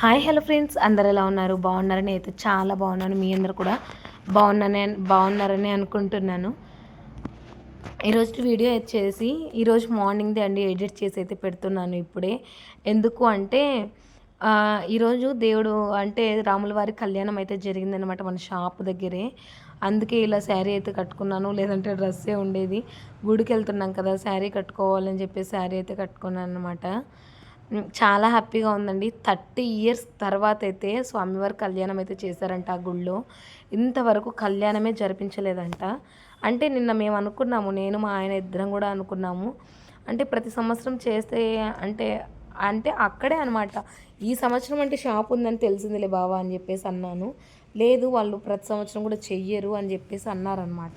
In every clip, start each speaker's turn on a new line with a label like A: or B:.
A: Hi hello friends. అందరు ఎలా ఉన్నారు? బాగున్నారని అయితే చాలా బాగున్నాను. మీ అందరు కూడా బాగున్నానే బాగున్నారని అనుకుంటున్నాను. ఈరోజు వీడియో వచ్చేసి ఈరోజు మార్నింగ్దే అండి ఎడిట్ చేసి అయితే పెడుతున్నాను ఇప్పుడే. ఎందుకు అంటే ఈరోజు దేవుడు అంటే రాముల వారి కళ్యాణం అయితే జరిగిందనమాట మన షాప్ దగ్గరే. అందుకే ఇలా శారీ అయితే కట్టుకున్నాను. లేదంటే డ్రెస్సే ఉండేది. గుడికి వెళ్తున్నాం కదా శారీ కట్టుకోవాలని చెప్పి శారీ అయితే కట్టుకున్నాను అనమాట చాలా హ్యాపీగా ఉందండి. థర్టీ ఇయర్స్ తర్వాత అయితే స్వామివారి కళ్యాణం అయితే చేశారంట ఆ గుళ్ళో. ఇంతవరకు కళ్యాణమే జరిపించలేదంట. అంటే నిన్న మేము అనుకున్నాము నేను మా ఆయన ఇద్దరం కూడా అనుకున్నాము. అంటే ప్రతి సంవత్సరం చేస్తే అంటే అంటే అక్కడే అనమాట ఈ సంవత్సరం అంటే షాప్ ఉందని తెలిసిందిలే బావా అని చెప్పేసి అన్నాను. లేదు వాళ్ళు ప్రతి సంవత్సరం కూడా చెయ్యరు అని చెప్పేసి అన్నారనమాట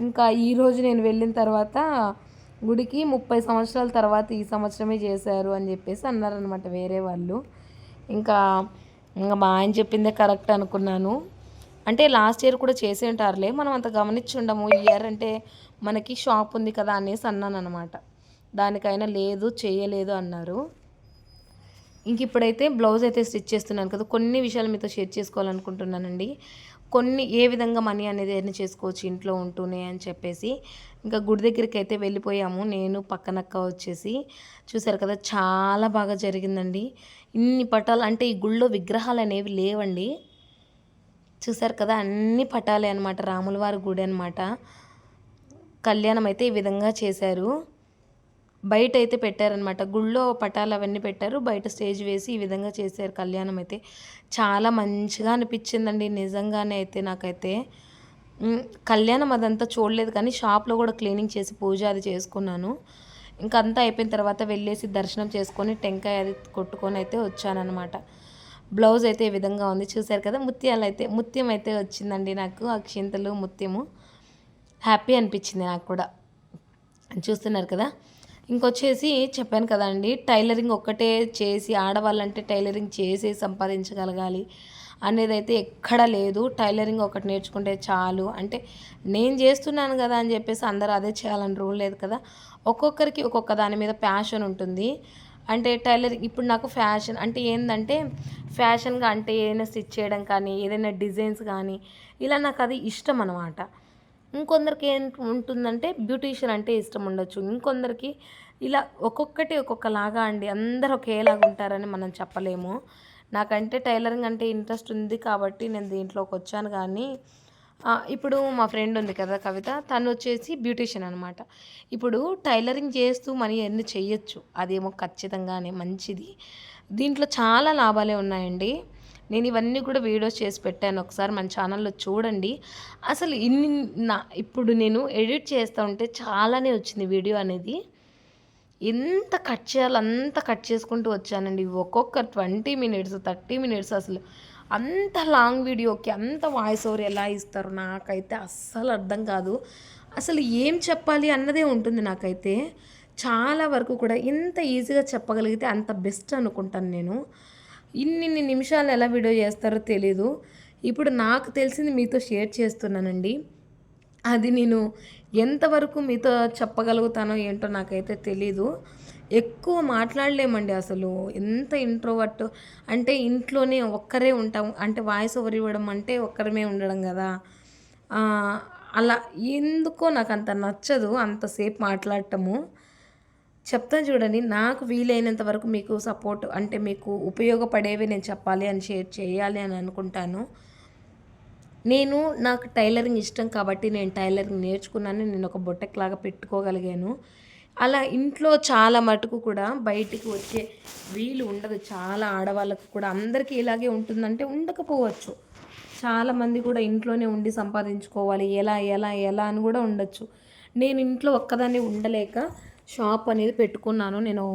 A: ఇంకా ఈరోజు నేను వెళ్ళిన తర్వాత గుడికి ముప్పై సంవత్సరాల తర్వాత ఈ సంవత్సరమే చేశారు అని చెప్పేసి అన్నారనమాట వేరే వాళ్ళు. ఇంకా ఇంకా మా ఆయన చెప్పిందే కరెక్ట్ అనుకున్నాను. అంటే లాస్ట్ ఇయర్ కూడా చేసి ఉంటారులే మనం అంత గమనించుండము ఈ ఇయర్ అంటే మనకి షాప్ ఉంది కదా అనేసి అన్నాను అనమాట దానికైనా లేదు చేయలేదు అన్నారు. ఇంక ఇప్పుడైతే బ్లౌజ్ అయితే స్టిచ్ చేస్తున్నాను కదా కొన్ని విషయాలు మీతో షేర్ చేసుకోవాలనుకుంటున్నానండి. కొన్ని ఏ విధంగా మనీ అనేది ఎర్న్ చేసుకోవచ్చు ఇంట్లో ఉంటూనే అని చెప్పేసి ఇంకా గుడి దగ్గరికి అయితే వెళ్ళిపోయాము. నేను పక్కనక్క వచ్చేసి. చూసారు కదా చాలా బాగా జరిగిందండి. ఇన్ని పటాలు అంటే ఈ గుళ్ళో విగ్రహాలు అనేవి లేవండి. చూసారు కదా అన్ని పటాలే అనమాట రాములవారి గుడి అనమాట కళ్యాణం అయితే ఈ విధంగా చేశారు. బయట అయితే పెట్టారనమాట గుళ్ళో పటాలు అవన్నీ పెట్టారు. బయట స్టేజ్ వేసి ఈ విధంగా చేశారు కళ్యాణం అయితే చాలా మంచిగా అనిపించిందండి. నిజంగానే అయితే నాకైతే. కళ్యాణం అదంతా చూడలేదు కానీ షాప్లో కూడా క్లీనింగ్ చేసి పూజ అది చేసుకున్నాను. ఇంకా అంతా అయిపోయిన తర్వాత వెళ్ళేసి దర్శనం చేసుకొని టెంకాయ అది కొట్టుకొని అయితే వచ్చానమాట బ్లౌజ్ అయితే ఈ విధంగా ఉంది. చూశారు కదా ముత్యాలు అయితే ముత్యం అయితే వచ్చిందండి నాకు. అక్షింతలు ముత్యము. హ్యాపీ అనిపించింది నాకు కూడా. చూస్తున్నారు కదా? ఇంకొచ్చేసి చెప్పాను కదండి టైలరింగ్ ఒక్కటే చేసి ఆడవాళ్ళంటే టైలరింగ్ చేసి సంపాదించగలగాలి అనేది అయితే ఎక్కడ లేదు. టైలరింగ్ ఒకటి నేర్చుకుంటే చాలు. అంటే నేను చేస్తున్నాను కదా అని చెప్పేసి అందరూ అదే చేయాలని రూల్ లేదు కదా. ఒక్కొక్కరికి ఒక్కొక్క దాని మీద ప్యాషన్ ఉంటుంది. అంటే టైలరింగ్ ఇప్పుడు నాకు ఫ్యాషన్ అంటే ఏంటంటే ఫ్యాషన్గా అంటే ఏదైనా స్టిచ్ చేయడం కానీ ఏదైనా డిజైన్స్ కానీ ఇలా నాకు అది ఇష్టం అనమాట ఇంకొందరికి ఏం ఉంటుందంటే బ్యూటీషియన్ అంటే ఇష్టం ఉండొచ్చు. ఇంకొందరికి ఇలా ఒక్కొక్కటి ఒక్కొక్కలాగా అండి. అందరు ఒకేలాగా ఉంటారని మనం చెప్పలేము. నాకంటే టైలరింగ్ అంటే ఇంట్రెస్ట్ ఉంది కాబట్టి నేను దీంట్లోకి వచ్చాను కానీ ఇప్పుడు మా ఫ్రెండ్ ఉంది కదా కవిత తను వచ్చేసి బ్యూటీషియన్ అనమాట ఇప్పుడు టైలరింగ్ చేస్తూ మనీ ఎన్ని చేయొచ్చు. అదేమో ఖచ్చితంగానే మంచిది. దీంట్లో చాలా లాభాలే ఉన్నాయండి. నేను ఇవన్నీ కూడా వీడియోస్ చేసి పెట్టాను. ఒకసారి మన ఛానల్లో చూడండి. అసలు ఇన్ని నా ఇప్పుడు నేను ఎడిట్ చేస్తూ ఉంటే చాలానే వచ్చింది వీడియో అనేది. ఎంత కట్ చేయాలో అంత కట్ చేసుకుంటూ వచ్చానండి. ఒక్కొక్క ట్వంటీ మినిట్స్ థర్టీ మినిట్స్ అసలు అంత లాంగ్ వీడియోకి అంత వాయిస్ ఓవర్ ఎలా ఇస్తారు నాకైతే అస్సలు అర్థం కాదు. అసలు ఏం చెప్పాలి అన్నదే ఉంటుంది నాకైతే. చాలా వరకు కూడా ఇంత ఈజీగా చెప్పగలిగితే అంత బెస్ట్ అనుకుంటాను నేను. ఇన్నిన్ని నిమిషాలు ఎలా వీడియో చేస్తారో తెలీదు. ఇప్పుడు నాకు తెలిసింది మీతో షేర్ చేస్తున్నానండి. అది నేను ఎంతవరకు మీతో చెప్పగలుగుతానో ఏంటో నాకైతే తెలీదు. ఎక్కువ మాట్లాడలేమండి అసలు. ఎంత ఇంట్రోవర్ట్ అంటే ఇంట్లోనే ఒక్కరే ఉంటాం అంటే వాయిస్ ఓవర్ ఇవ్వడం అంటే ఒక్కరమే ఉండడం కదా. అలా ఎందుకో నాకు అంత నచ్చదు అంతసేపు మాట్లాడటము. చెప్తాను చూడండి నాకు వీలైనంత వరకు మీకు సపోర్ట్ అంటే మీకు ఉపయోగపడేవి నేను చెప్పాలి అని షేర్ చేయాలి అని అనుకుంటాను. నేను నాకు టైలరింగ్ ఇష్టం కాబట్టి నేను టైలరింగ్ నేర్చుకున్నాను నేను ఒక బొట్టెక్లాగా పెట్టుకోగలిగాను. అలా ఇంట్లో చాలా మటుకు కూడా బయటికి వచ్చే వీలు ఉండదు. చాలా ఆడవాళ్ళకు కూడా అందరికీ ఇలాగే ఉంటుందంటే ఉండకపోవచ్చు. చాలామంది కూడా ఇంట్లోనే ఉండి సంపాదించుకోవాలి. ఎలా ఎలా ఎలా అని కూడా ఉండొచ్చు. నేను ఇంట్లో ఒక్కదాన్ని ఉండలేక షాప్ అనేది పెట్టుకున్నాను నేను.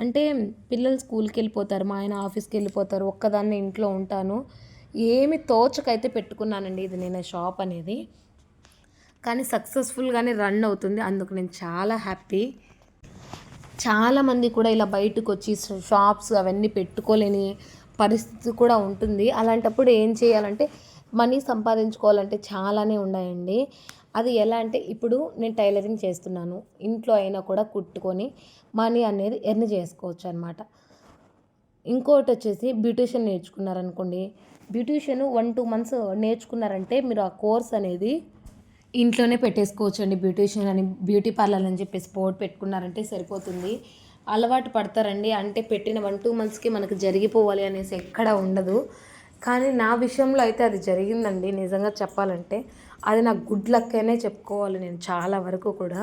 A: అంటే పిల్లలు స్కూల్కి వెళ్ళిపోతారు మా ఆయన ఆఫీస్కి వెళ్ళిపోతారు ఒక్కదాన్ని ఇంట్లో ఉంటాను. ఏమి తోచకైతే పెట్టుకున్నానండి ఇది నేను షాప్ అనేది. కానీ సక్సెస్ఫుల్గానే రన్ అవుతుంది అందుకు నేను చాలా హ్యాపీ. చాలామంది కూడా ఇలా బయటకు వచ్చి షాప్స్ అవన్నీ పెట్టుకోలేని పరిస్థితి కూడా ఉంటుంది. అలాంటప్పుడు ఏం చేయాలంటే మనీ సంపాదించుకోవాలంటే చాలానే ఉన్నాయండి. అది ఎలా అంటే ఇప్పుడు నేను టైలరింగ్ చేస్తున్నాను. ఇంట్లో అయినా కూడా కుట్టుకొని మనీ అనేది ఎర్న్ చేసుకోవచ్చు అనమాట ఇంకోటి వచ్చేసి బ్యూటీషియన్ నేర్చుకున్నారనుకోండి. బ్యూటీషియన్ వన్ టూ మంత్స్ నేర్చుకున్నారంటే మీరు ఆ కోర్స్ అనేది ఇంట్లోనే పెట్టేసుకోవచ్చు అండి బ్యూటీషియన్ అని బ్యూటీ పార్లర్ అని చెప్పేసి బోర్డు పెట్టుకున్నారంటే సరిపోతుంది. అలవాటు పడతారండి. అంటే పెట్టిన వన్ టూ మంత్స్కి మనకు జరిగిపోవాలి అనేసి ఎక్కడ ఉండదు. కానీ నా విషయంలో అయితే అది జరిగిందండి. నిజంగా చెప్పాలంటే అది నా గుడ్ లక్ అనే చెప్పుకోవాలి నేను చాలా వరకు కూడా.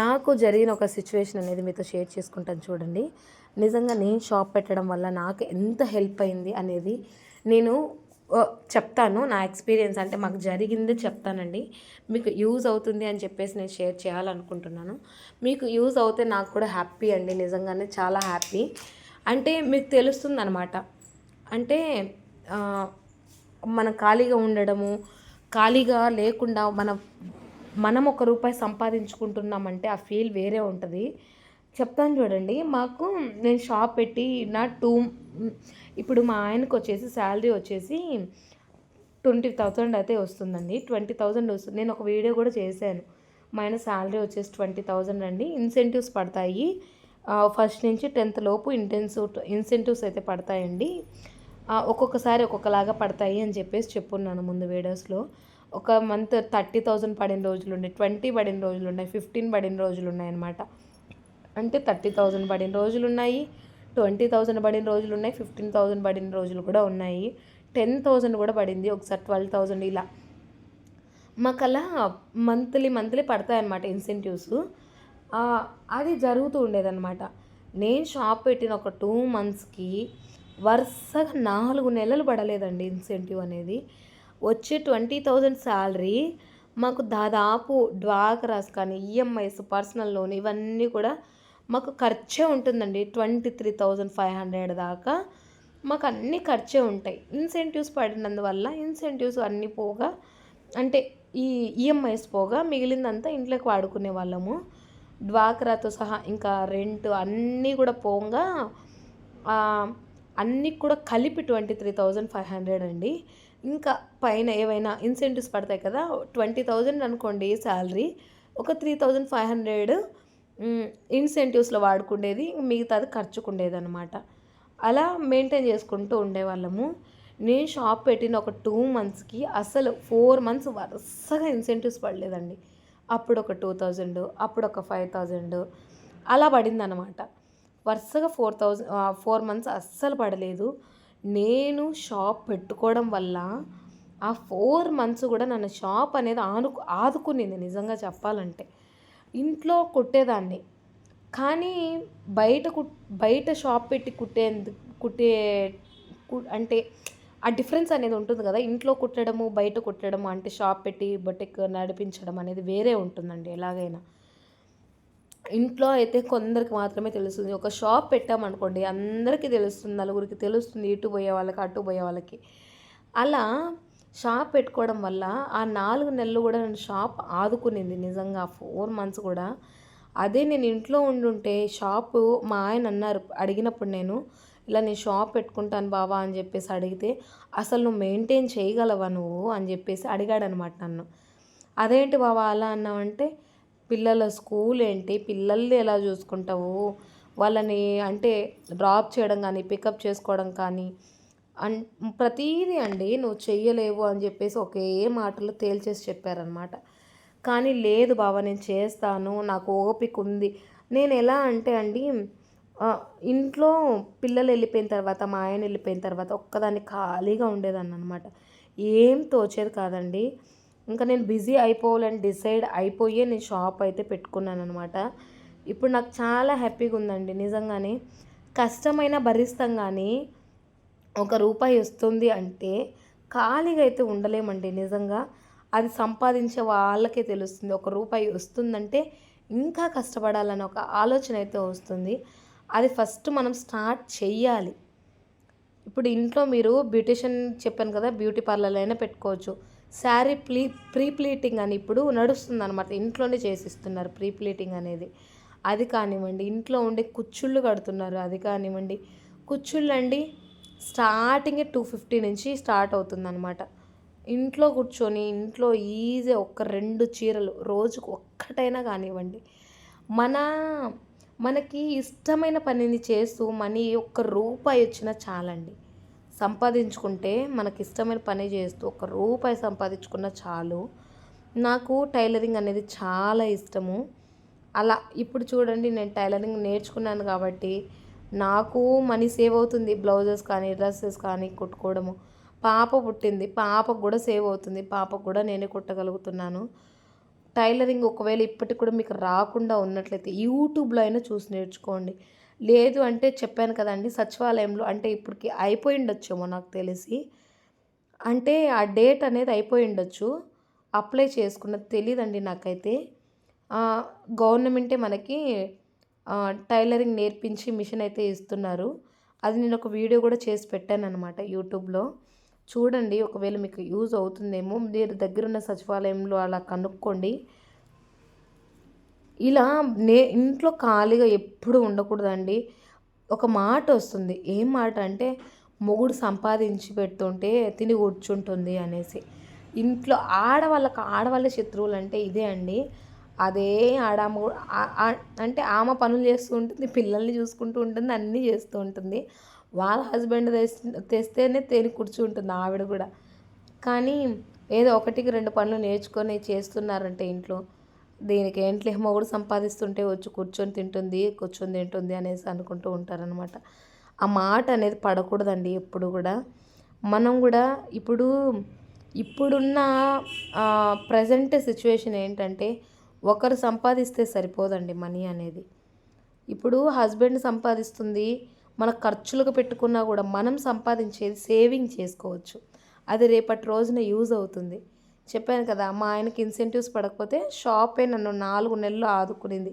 A: నాకు జరిగిన ఒక సిచ్యువేషన్ అనేది మీతో షేర్ చేసుకుంటాను చూడండి. నిజంగా నేను షాప్ పెట్టడం వల్ల నాకు ఎంత హెల్ప్ అయింది అనేది నేను చెప్తాను. నా ఎక్స్పీరియన్స్ అంటే మాకు జరిగింది చెప్తానండి. మీకు యూజ్ అవుతుంది అని చెప్పేసి నేను షేర్ చేయాలనుకుంటున్నాను. మీకు యూజ్ అవుతే నాకు కూడా హ్యాపీ అండి. నిజంగానే చాలా హ్యాపీ. అంటే మీకు తెలుస్తుంది అనమాట అంటే మన ఖాళీగా ఉండడము ఖాళీగా లేకుండా మన మనం ఒక రూపాయి సంపాదించుకుంటున్నామంటే ఆ ఫీల్ వేరే ఉంటుంది. చెప్తాను చూడండి మాకు నేను షాప్ పెట్టి నా టూ ఇప్పుడు మా ఆయనకు వచ్చేసి శాలరీ వచ్చేసి ట్వంటీ థౌజండ్ అయితే వస్తుందండి. ట్వంటీ థౌజండ్ వస్తుంది నేను ఒక వీడియో కూడా చేశాను. మా ఆయన శాలరీ వచ్చేసి ట్వంటీ థౌజండ్ అండి. ఇన్సెంటివ్స్ పడతాయి. ఫస్ట్ నుంచి టెన్త్ లోపు ఇంటెన్సివ్ ఇన్సెంటివ్స్ అయితే పడతాయండి. ఒక్కొక్కసారి ఒక్కొక్కలాగా పడతాయి అని చెప్పేసి చెప్పున్నాను ముందు వీడియోస్లో. ఒక మంత్ థర్టీ థౌజండ్ పడిన రోజులు ఉన్నాయి ట్వంటీ పడిన రోజులు ఉన్నాయి ఫిఫ్టీన్ పడిన రోజులు ఉన్నాయి అనమాట అంటే థర్టీ థౌజండ్ పడిన రోజులు ఉన్నాయి ట్వంటీ థౌజండ్ పడిన రోజులు ఉన్నాయి ఫిఫ్టీన్ థౌజండ్ పడిన రోజులు కూడా ఉన్నాయి. టెన్ థౌజండ్ కూడా పడింది ఒకసారి ట్వెల్వ్ థౌజండ్ ఇలా. మాకు అలా మంత్లీ మంత్లీ పడతాయన్నమాట ఇన్సెంటివ్స్. అది జరుగుతూ ఉండేదన్నమాట. నేను షాప్ పెట్టిన ఒక టూ మంత్స్కి వరుసగా నాలుగు నెలలు పడలేదండి ఇన్సెంటివ్ అనేది. వచ్చే ట్వంటీ థౌజండ్ శాలరీ మాకు దాదాపు డ్వాక్రాస్ కానీ ఈఎంఐస్ పర్సనల్ లోన్ ఇవన్నీ కూడా మాకు ఖర్చే ఉంటుందండి. Twenty three thousand five hundred దాకా మాకు అన్నీ ఖర్చే ఉంటాయి. ఇన్సెంటివ్స్ పడినందువల్ల ఇన్సెంటివ్స్ అన్నీ పోగా అంటే ఈ ఈఎంఐస్ పోగా మిగిలిందంతా ఇంట్లోకి వాడుకునే వాళ్ళము. డ్వాక్రాతో సహా ఇంకా రెంట్ అన్నీ కూడా పోగా అన్నీ కూడా కలిపి twenty three thousand five hundred అండి. ఇంకా పైన ఏవైనా ఇన్సెంటివ్స్ పడతాయి కదా ట్వంటీ థౌజండ్ అనుకోండి శాలరీ ఒక త్రీ థౌజండ్ ఫైవ్ హండ్రెడ్ ఇన్సెంటివ్స్లో వాడుకుండేది మిగతాది ఖర్చుకుండేది అనమాట అలా మెయింటైన్ చేసుకుంటూ ఉండేవాళ్ళము. నేను షాప్ పెట్టిన ఒక టూ మంత్స్కి అసలు ఫోర్ మంత్స్ వరుసగా ఇన్సెంటివ్స్ పడలేదండి. అప్పుడు ఒక టూ థౌజండ్ అప్పుడు ఒక ఫైవ్ థౌజండ్ అలా పడింది అనమాట వరుసగా ఫోర్ థౌజండ్ ఫోర్ మంత్స్ అస్సలు పడలేదు. నేను షాప్ పెట్టుకోవడం వల్ల ఆ ఫోర్ మంత్స్ కూడా నన్ను షాప్ అనేది ఆనుకు ఆదుకునింది నిజంగా చెప్పాలంటే. ఇంట్లో కుట్టేదాన్ని. కానీ బయట కుట్ బయట షాప్ పెట్టి కుట్టేందు కుట్టే అంటే ఆ డిఫరెన్స్ అనేది ఉంటుంది కదా. ఇంట్లో కుట్టడము బయట కుట్టడము అంటే షాప్ పెట్టి బొటెక్ నడిపించడం అనేది వేరే ఉంటుందండి ఎలాగైనా. ఇంట్లో అయితే కొందరికి మాత్రమే తెలుస్తుంది. ఒక షాప్ పెట్టామనుకోండి అందరికీ తెలుస్తుంది నలుగురికి తెలుస్తుంది ఇటు పోయే వాళ్ళకి అటు పోయే వాళ్ళకి. అలా షాప్ పెట్టుకోవడం వల్ల ఆ నాలుగు నెలలు కూడా నేను షాప్ ఆదుకునింది నిజంగా. ఫోర్ మంత్స్ కూడా. అదే నేను ఇంట్లో ఉండుంటే షాపు మా ఆయన అన్నారు అడిగినప్పుడు నేను ఇలా నేను షాప్ పెట్టుకుంటాను బావా అని చెప్పేసి అడిగితే అసలు నువ్వు మెయింటైన్ చేయగలవా నువ్వు? అని చెప్పేసి అడిగాడనమాట నన్ను. అదేంటి బావా అలా అన్నావంటే పిల్లల స్కూల్ ఏంటి? పిల్లల్ని ఎలా చూసుకుంటావు? వాళ్ళని అంటే డ్రాప్ చేయడం కానీ పికప్ చేసుకోవడం కానీ అన్ ప్రతీది అండి నువ్వు చెయ్యలేవు అని చెప్పేసి ఒకే మాటలు తేల్చేసి చెప్పారనమాట కానీ లేదు బాబా నేను చేస్తాను నాకు ఓపిక ఉంది. నేను ఎలా అంటే అండి ఇంట్లో పిల్లలు వెళ్ళిపోయిన తర్వాత మా ఆయన వెళ్ళిపోయిన తర్వాత ఒక్కదాన్ని ఖాళీగా ఉండేదాన్ని అనమాట ఏం తోచేది కాదండి. ఇంకా నేను బిజీ అయిపోవాలని డిసైడ్ అయిపోయే నేను షాప్ అయితే పెట్టుకున్నాను అనమాట ఇప్పుడు నాకు చాలా హ్యాపీగా ఉందండి నిజంగానే. కష్టమైన భరిస్తాం కానీ ఒక రూపాయి వస్తుంది అంటే ఖాళీగా అయితే ఉండలేమండి నిజంగా. అది సంపాదించే వాళ్ళకే తెలుస్తుంది. ఒక రూపాయి వస్తుందంటే ఇంకా కష్టపడాలని ఒక ఆలోచన అయితే వస్తుంది. అది ఫస్ట్ మనం స్టార్ట్ చెయ్యాలి. ఇప్పుడు ఇంట్లో మీరు బ్యూటిషియన్ చెప్పాను కదా బ్యూటీ పార్లర్ అయినా పెట్టుకోవచ్చు. శారీ ప్లీ ప్రీ ప్లీటింగ్ అని ఇప్పుడు నడుస్తుంది అనమాట ఇంట్లోనే చేసిస్తున్నారు ప్రీ ప్లీటింగ్ అనేది. అది కానివ్వండి ఇంట్లో ఉండే కుచ్చుళ్ళు కడుతున్నారు అది కానివ్వండి. కుచ్చుళ్ళు అండి స్టార్టింగే టూ ఫిఫ్టీ నుంచి స్టార్ట్ అవుతుందన్నమాట. ఇంట్లో కూర్చొని ఇంట్లో ఈజీ ఒక్క రెండు చీరలు రోజుకు ఒక్కటైనా కానివ్వండి. మన మనకి ఇష్టమైన పనిని చేస్తూ మనీ ఒక్క రూపాయి వచ్చినా చాలండి. సంపాదించుకుంటే మనకి ఇష్టమైన పని చేస్తూ ఒక రూపాయి సంపాదించుకున్న చాలు. నాకు టైలరింగ్ అనేది చాలా ఇష్టము. అలా ఇప్పుడు చూడండి నేను టైలరింగ్ నేర్చుకున్నాను కాబట్టి నాకు మనీ సేవ్ అవుతుంది. బ్లౌజెస్ కానీ డ్రెస్సెస్ కానీ కుట్టుకోవడము. పాప పుట్టింది. పాపకు కూడా సేవ్ అవుతుంది. పాపకు కూడా నేనే కుట్టగలుగుతున్నాను. టైలరింగ్ ఒకవేళ ఇప్పటికి కూడా మీకు రాకుండా ఉన్నట్లయితే యూట్యూబ్లో అయినా చూసి నేర్చుకోండి. లేదు అంటే చెప్పాను కదండి సచివాలయంలో అంటే ఇప్పటికి అయిపోయి ఉండొచ్చేమో నాకు తెలిసి. అంటే ఆ డేట్ అనేది అయిపోయి ఉండొచ్చు అప్లై చేసుకున్నది తెలియదండి నాకైతే. గవర్నమెంటే మనకి టైలరింగ్ నేర్పించి మిషన్ అయితే ఇస్తున్నారు. అది నేను ఒక వీడియో కూడా చేసి పెట్టాను అనమాట యూట్యూబ్లో. చూడండి ఒకవేళ మీకు యూజ్ అవుతుందేమో మీరు దగ్గరున్న సచివాలయంలో అలా కనుక్కోండి. ఇలా నే ఇంట్లో ఖాళీగా ఎప్పుడు ఉండకూడదండి. ఒక మాట వస్తుంది. ఏం మాట అంటే మొగుడు సంపాదించి పెడుతుంటే తిని కూర్చుంటుంది అనేసి. ఇంట్లో ఆడవాళ్ళకి ఆడవాళ్ళ శత్రువులు అంటే ఇదే అండి. అదే ఆడామ అంటే ఆమె పనులు చేస్తూ ఉంటుంది పిల్లల్ని చూసుకుంటూ ఉంటుంది అన్నీ చేస్తూ ఉంటుంది. వాళ్ళ హస్బెండ్ తెస్తేనే తేని కూర్చుంటుంది ఆవిడ కూడా. కానీ ఏదో ఒకటికి రెండు పనులు నేర్చుకొని చేస్తున్నారంటే ఇంట్లో. దీనికి ఏంట్లే మొగుడు సంపాదిస్తుంటే వచ్చి కూర్చొని తింటుంది కూర్చొని తింటుంది అనేసి అనుకుంటూ ఉంటారనమాట ఆ మాట అనేది పడకూడదండి ఎప్పుడు కూడా. మనం కూడా ఇప్పుడు ఇప్పుడున్న ప్రజెంట్ సిచ్యువేషన్ ఏంటంటే ఒకరు సంపాదిస్తే సరిపోదండి మనీ అనేది. ఇప్పుడు హస్బెండ్ సంపాదిస్తుంది మన ఖర్చులకు పెట్టుకున్నా కూడా మనం సంపాదించేది సేవింగ్ చేసుకోవచ్చు. అది రేపటి రోజున యూజ్ అవుతుంది. చెప్పాను కదా మా ఆయనకి ఇన్సెంటివ్స్ పడకపోతే షాపే నన్ను నాలుగు నెలలు ఆదుకునింది.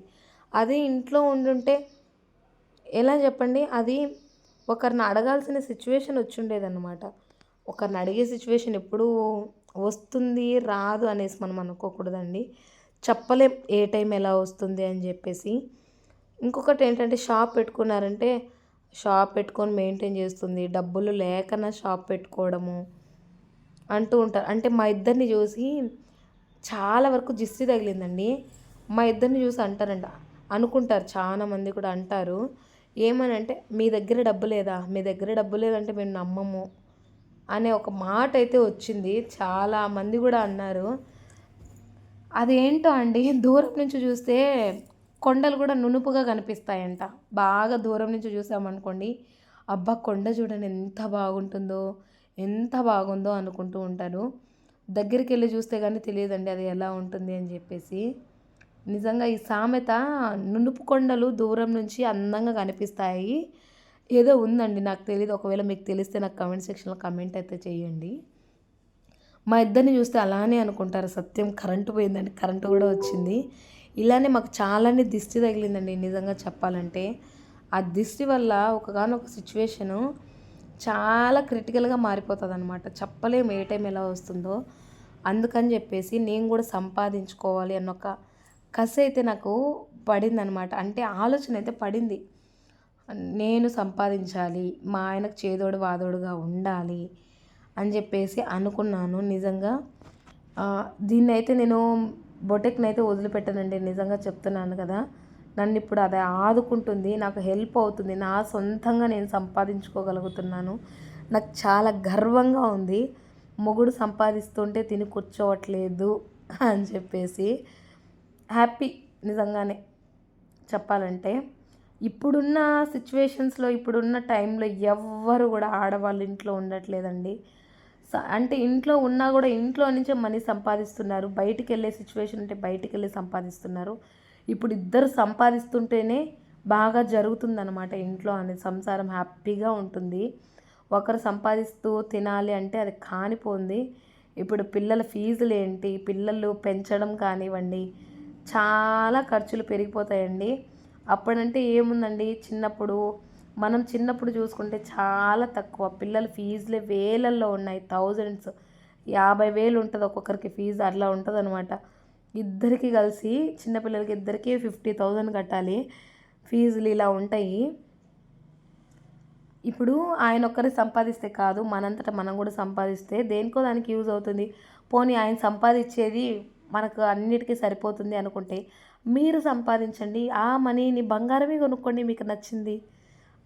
A: అది ఇంట్లో ఉండుంటే ఎలా చెప్పండి అది ఒకరిని అడగాల్సిన సిచ్యువేషన్ వచ్చిండేదన్నమాట. ఒకరిని అడిగే సిచ్యువేషన్ ఎప్పుడు వస్తుంది రాదు అనేసి మనం అనుకోకూడదండి. చెప్పలేం ఏ టైం ఎలా వస్తుంది అని చెప్పేసి. ఇంకొకటి ఏంటంటే షాప్ పెట్టుకున్నారంటే షాప్ పెట్టుకొని మెయింటైన్ చేస్తుంది. డబ్బులు లేకన్నా షాప్ పెట్టుకోవడము. అంటూ ఉంటారు. అంటే మా ఇద్దరిని చూసి చాలా వరకు జిస్తి తగిలిందండి. మా ఇద్దరిని చూసి అంటారంట. అనుకుంటారు. చాలా మంది కూడా అంటారు. ఏమని అంటే మీ దగ్గర డబ్బు లేదా? మీ దగ్గర డబ్బు లేదంటే మేము నమ్మము. అనే ఒక మాట అయితే వచ్చింది. చాలా మంది కూడా అన్నారు. అదేంటో అండి దూరం నుంచి చూస్తే కొండలు కూడా నునుపుగా కనిపిస్తాయంట. బాగా దూరం నుంచి చూసామనుకోండి అబ్బా కొండ చూడండి ఎంత బాగుంటుందో. ఎంత బాగుందో అనుకుంటూ ఉంటారు. దగ్గరికి వెళ్ళి చూస్తే కానీ తెలియదండి అది ఎలా ఉంటుంది అని చెప్పేసి. నిజంగా ఈ సామెత నునుపు కొండలు దూరం నుంచి అందంగా కనిపిస్తాయి. ఏదో ఉందండి నాకు తెలియదు ఒకవేళ మీకు తెలిస్తే నాకు కమెంట్ సెక్షన్లో కమెంట్ అయితే చేయండి. మా ఇద్దరిని చూస్తే అలానే అనుకుంటారు. సత్యం కరెంటు పోయిందండి. కరెంటు కూడా వచ్చింది. ఇలానే మాకు చాలానే దిష్టి తగిలిందండి నిజంగా చెప్పాలంటే. ఆ దిష్టి వల్ల ఒకగానొక సిచ్యువేషను చాలా క్రిటికల్గా మారిపోతుంది అనమాట చెప్పలేము ఏ టైం ఎలా వస్తుందో. అందుకని చెప్పేసి నేను కూడా సంపాదించుకోవాలి అన్న ఒక కసి అయితే నాకు పడిందనమాట అంటే ఆలోచన అయితే పడింది. నేను సంపాదించాలి మా ఆయనకు చేదోడు వాదోడుగా ఉండాలి అని చెప్పేసి అనుకున్నాను. నిజంగా దీన్ని అయితే నేను బొటెక్ని అయితే వదిలిపెట్టనండి. నిజంగా చెప్తున్నాను కదా. నన్ను ఇప్పుడు అది ఆదుకుంటుంది నాకు హెల్ప్ అవుతుంది నా సొంతంగా నేను సంపాదించుకోగలుగుతున్నాను. నాకు చాలా గర్వంగా ఉంది. మొగుడు సంపాదిస్తుంటే తిని కూర్చోవట్లేదు అని చెప్పేసి హ్యాపీ నిజంగానే చెప్పాలంటే. ఇప్పుడున్న సిచ్యువేషన్స్లో ఇప్పుడున్న టైంలో ఎవ్వరు కూడా ఆడవాళ్ళు ఇంట్లో ఉండట్లేదండి. అంటే ఇంట్లో ఉన్నా కూడా ఇంట్లో నుంచే మనీ సంపాదిస్తున్నారు. బయటికి వెళ్ళే సిచ్యువేషన్ ఉంటే బయటికి వెళ్ళి సంపాదిస్తున్నారు. ఇప్పుడు ఇద్దరు సంపాదిస్తుంటేనే బాగా జరుగుతుందన్నమాట ఇంట్లో అనేది సంసారం హ్యాపీగా ఉంటుంది. ఒకరు సంపాదిస్తూ తినాలి అంటే అది కానిపోంది. ఇప్పుడు పిల్లల ఫీజులు ఏంటి పిల్లలు పెంచడం కానివ్వండి చాలా ఖర్చులు పెరిగిపోతాయండి. అప్పుడంటే ఏముందండి? చిన్నప్పుడు మనం చిన్నప్పుడు చూసుకుంటే చాలా తక్కువ. పిల్లల ఫీజులే వేలల్లో ఉన్నాయి. థౌజండ్స్ యాభై వేలు ఉంటుంది ఒక్కొక్కరికి ఫీజు అట్లా ఉంటుంది అనమాట ఇద్దరికి కలిసి చిన్నపిల్లలకి ఇద్దరికి ఫిఫ్టీ థౌజండ్ కట్టాలి. ఫీజులు ఇలా ఉంటాయి. ఇప్పుడు ఆయన ఒక్కరి సంపాదిస్తే కాదు మనంతటా మనం కూడా సంపాదిస్తే దేనికో దానికి యూజ్ అవుతుంది. పోనీ ఆయన సంపాదించేది మనకు అన్నిటికీ సరిపోతుంది అనుకుంటే మీరు సంపాదించండి. ఆ మనీని బంగారమే కొనుక్కోండి మీకు నచ్చింది.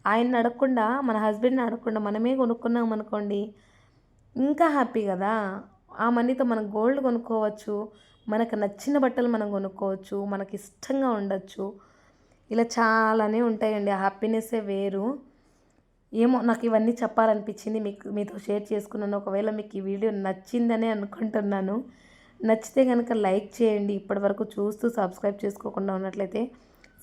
A: ఆయన అడగకుండా మన హస్బెండ్ని అడగకుండా మనమే కొనుక్కున్నాం అనుకోండి ఇంకా హ్యాపీ కదా. ఆ మనీతో మనం గోల్డ్ కొనుక్కోవచ్చు మనకు నచ్చిన బట్టలు మనం కొనుక్కోవచ్చు మనకి ఇష్టంగా ఉండొచ్చు. ఇలా చాలానే ఉంటాయండి. ఆ హ్యాపీనెస్సే వేరు. ఏమో నాకు ఇవన్నీ చెప్పాలనిపించింది. మీకు మీతో షేర్ చేసుకున్నాను. ఒకవేళ మీకు ఈ వీడియో నచ్చిందనే అనుకుంటున్నాను. నచ్చితే కనుక లైక్ చేయండి. ఇప్పటి వరకు చూస్తూ సబ్స్క్రైబ్ చేసుకోకుండా ఉన్నట్లయితే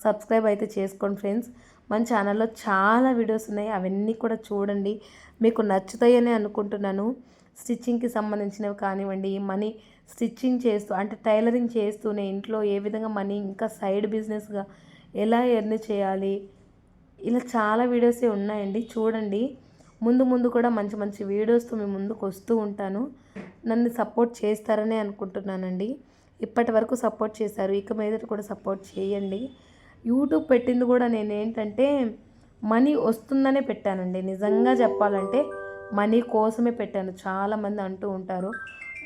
A: సబ్స్క్రైబ్ అయితే చేసుకోండి ఫ్రెండ్స్. మన ఛానల్లో చాలా వీడియోస్ ఉన్నాయి. అవన్నీ కూడా చూడండి. మీకు నచ్చుతాయని అనుకుంటున్నాను. స్టిచ్చింగ్కి సంబంధించినవి కానివ్వండి మనీ స్టిచ్చింగ్ చేస్తూ అంటే టైలరింగ్ చేస్తూనే ఇంట్లో ఏ విధంగా మనీ ఇంకా సైడ్ బిజినెస్గా ఎలా ఎర్న్ చేయాలి? ఇలా చాలా వీడియోసే ఉన్నాయండి. చూడండి. ముందు ముందు కూడా మంచి మంచి వీడియోస్తో మీ ముందుకు వస్తూ ఉంటాను. నన్ను సపోర్ట్ చేస్తారనే అనుకుంటున్నానండి. ఇప్పటి వరకు సపోర్ట్ చేశారు. ఇక మీద కూడా సపోర్ట్ చేయండి. యూట్యూబ్ పెట్టింది కూడా నేను ఏంటంటే మనీ వస్తుందనే పెట్టానండి. నిజంగా చెప్పాలంటే మనీ కోసమే పెట్టాను. చాలామంది అంటూ ఉంటారు.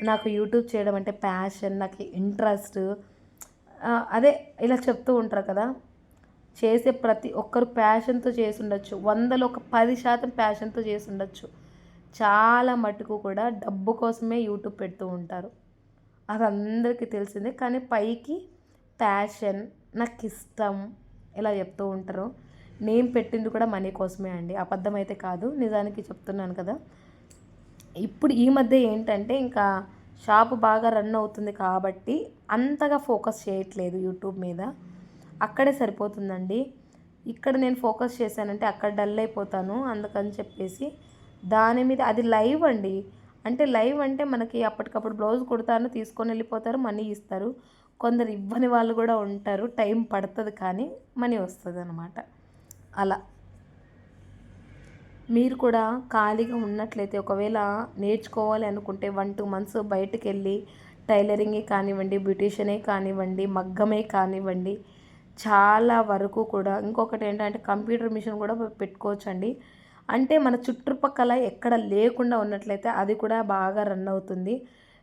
A: నాకు యూట్యూబ్ చేయడం అంటే ప్యాషన్ నాకు ఇంట్రెస్ట్ అదే ఇలా చెప్తూ ఉంటారు కదా. చేసే ప్రతి ఒక్కరు ప్యాషన్తో చేసి ఉండొచ్చు ఒక పది శాతం ప్యాషన్తో చేసి ఉండొచ్చు చాలా మటుకు కూడా డబ్బు కోసమే యూట్యూబ్ పెడుతూ ఉంటారు. అది అందరికీ తెలిసిందే. కానీ పైకి ప్యాషన్ నాకు ఇష్టం ఇలా చెప్తూ ఉంటారు. నేను పెట్టింది కూడా మనీ కోసమే అండి. అబద్ధం అయితే కాదు. నిజానికి చెప్తున్నాను కదా. ఇప్పుడు ఈ మధ్య ఏంటంటే ఇంకా షాప్ బాగా రన్ అవుతుంది కాబట్టి అంతగా ఫోకస్ చేయట్లేదు యూట్యూబ్ మీద. అక్కడే సరిపోతుందండి. ఇక్కడ నేను ఫోకస్ చేశానంటే అక్కడ డల్ అయిపోతాను అందుకని చెప్పేసి దాని మీద అది లైవ్ అండి. అంటే లైవ్ అంటే మనకి అప్పటికప్పుడు బ్లౌజ్ కుడతాను తీసుకొని వెళ్ళిపోతారు మనీ ఇస్తారు. కొందరు ఇవ్వని వాళ్ళు కూడా ఉంటారు టైం పడుతుంది కానీ మనీ వస్తుంది అనమాట అలా. మీరు కూడా ఖాళీగా ఉన్నట్లయితే ఒకవేళ నేర్చుకోవాలి అనుకుంటే వన్ టూ మంత్స్ బయటకు వెళ్ళి టైలరింగే కానివ్వండి బ్యూటీషియనే కానివ్వండి మగ్గమే కానివ్వండి చాలా వరకు కూడా ఇంకొకటి ఏంటంటే కంప్యూటర్ మిషన్ కూడా పెట్టుకోవచ్చండి. అంటే మన చుట్టుపక్కల ఎక్కడ లేకుండా ఉన్నట్లయితే అది కూడా బాగా రన్ అవుతుంది.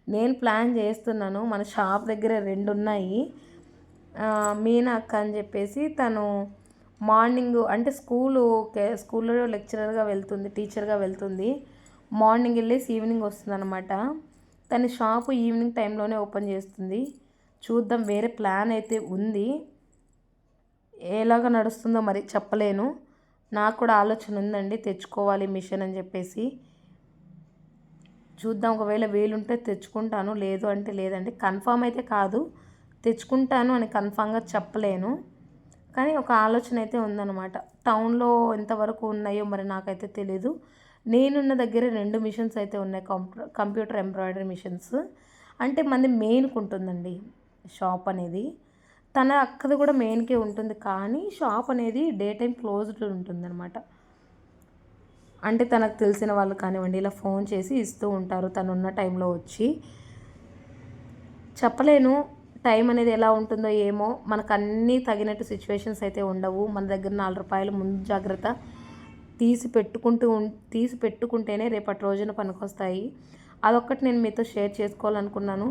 A: నేను ప్లాన్ చేస్తున్నాను మన షాప్ దగ్గర రెండు ఉన్నాయి మీనా అక్క అని చెప్పేసి తను మార్నింగ్ అంటే స్కూలు స్కూల్లో లెక్చరర్గా వెళ్తుంది టీచర్గా వెళ్తుంది. మార్నింగ్ వెళ్ళేసి ఈవినింగ్ వస్తుంది అనమాట తన షాపు ఈవినింగ్ టైంలోనే ఓపెన్ చేస్తుంది. చూద్దాం వేరే ప్లాన్ అయితే ఉంది. ఎలాగ నడుస్తుందో మరి చెప్పలేను. నాకు కూడా ఆలోచన ఉందండి తెచ్చుకోవాలి మిషన్ అని చెప్పేసి. చూద్దాం ఒకవేళ వీలుంటే తెచ్చుకుంటాను లేదు అంటే లేదండి. కన్ఫామ్ అయితే కాదు. తెచ్చుకుంటాను అని కన్ఫామ్గా చెప్పలేను. కానీ ఒక ఆలోచన అయితే ఉందన్నమాట. టౌన్లో ఎంతవరకు ఉన్నాయో మరి నాకైతే తెలీదు. నేనున్న దగ్గర రెండు మిషన్స్ అయితే ఉన్నాయి. Computer embroidery machines. అంటే మంది మెయిన్కి ఉంటుందండి షాప్ అనేది. తన అక్కది కూడా మెయిన్కే ఉంటుంది. కానీ షాప్ అనేది డే టైం క్లోజ్డ్ ఉంటుందన్నమాట. అంటే తనకు తెలిసిన వాళ్ళు కానివ్వండి ఇలా ఫోన్ చేసి ఇస్తూ ఉంటారు. తను ఉన్న టైంలో వచ్చి. చెప్పలేను. టైం అనేది ఎలా ఉంటుందో ఏమో మనకు అన్నీ తగినట్టు సిచ్యువేషన్స్ అయితే ఉండవు. మన దగ్గర నాలుగు రూపాయలు ముందు జాగ్రత్త తీసి పెట్టుకుంటూ తీసి పెట్టుకుంటేనే రేపటి రోజున పనికొస్తాయి. అదొక్కటి నేను మీతో షేర్ చేసుకోవాలనుకున్నాను.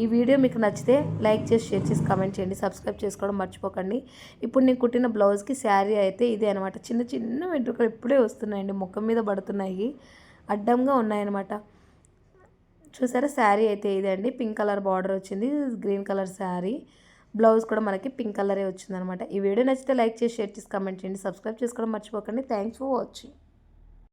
A: ఈ వీడియో మీకు నచ్చితే లైక్ చేసి షేర్ చేసి కామెంట్ చేయండి. సబ్స్క్రైబ్ చేసుకోవడం మర్చిపోకండి. ఇప్పుడు నేను కుట్టిన బ్లౌజ్కి శారీ అయితే ఇదే అనమాట చిన్న చిన్న వెంట్రుకలు ఇప్పుడే వస్తున్నాయండి. ముఖం మీద పడుతున్నాయి. అడ్డంగా ఉన్నాయన్నమాట. చూసారా? శారీ అయితే ఇదే అండి పింక్ కలర్ బార్డర్ వచ్చింది. Green colour sari. బ్లౌజ్ కూడా మనకి పింక్ కలరే వచ్చిందనమాట. ఈ వీడియో నచ్చితే లైక్ చేసి షేర్ చేసి కమెంట్ చేయండి. సబ్స్క్రైబ్ చేసుకోవడం మర్చిపోకండి. Thanks for watching.